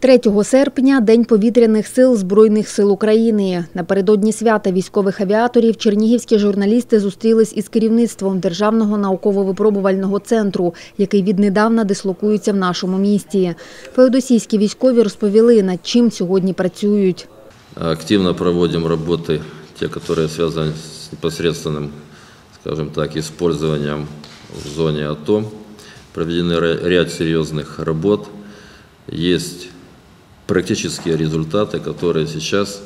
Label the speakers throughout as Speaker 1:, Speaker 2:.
Speaker 1: 3 серпня – День повітряних сил Збройних сил України. Напередодні свята військових авіаторів чернігівські журналісти зустрілись із керівництвом Державного науково-випробувального центру, який віднедавна дислокується в нашому місті. Феодосійські військові розповіли, над чим сьогодні працюють.
Speaker 2: Активно проводим работы, те, которые связаны с непосредственным, скажем так, использованием в зоне АТО. Проведены ра- ряд серьезных работ. Есть практические результаты, которые сейчас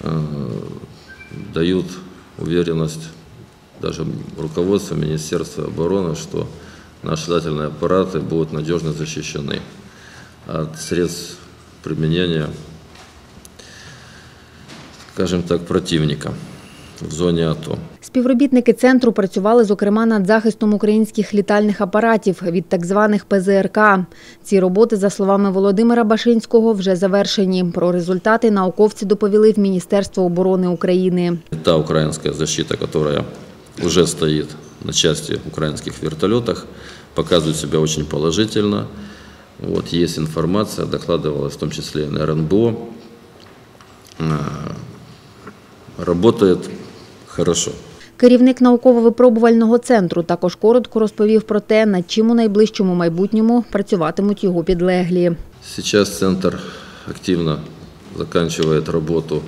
Speaker 2: э, дают уверенность даже руководству Министерства обороны, что наши летательные аппараты будут надежно защищены от средств применения скажем так, противника в зоне АТО.
Speaker 1: Співробітники центру працювали, зокрема, над захистом українських літальних апаратів від так званих ПЗРК. Ці роботи, за словами Володимира Башинського, вже завершені. Про результати науковці доповіли в Міністерство оборони України.
Speaker 2: Та украинская защита, которая уже стоит на части украинских вертолетах, показывает себя очень положительно. Вот, есть информация, докладывалась в том числе на РНБО. А, Работает хорошо.
Speaker 1: Керівник науково-випробувального центру також коротко розповів про те, над чим у найближчому майбутньому працюватимуть його підлеглі.
Speaker 2: Сейчас центр активно заканчивает работу.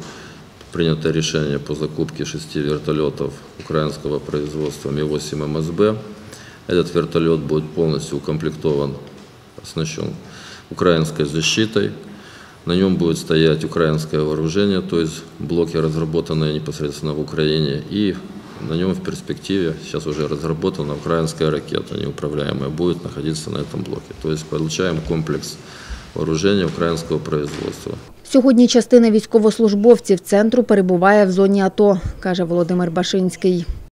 Speaker 2: Принято решение по закупке шести вертолетов украинского производства Ми-8 МСБ. Этот вертолет будет полностью укомплектован, оснащен украинской защитой. На нем будет стоять украинское вооружение, то есть блоки, разработанные непосредственно в Украине. И на нем в перспективе, сейчас уже разработана украинская ракета неуправляемая, будет находиться на этом блоке. То есть получаем комплекс вооружения украинского производства.
Speaker 1: Сьогодні частина військовослужбовців центру перебуває в зоні АТО, каже Володимир Башинський.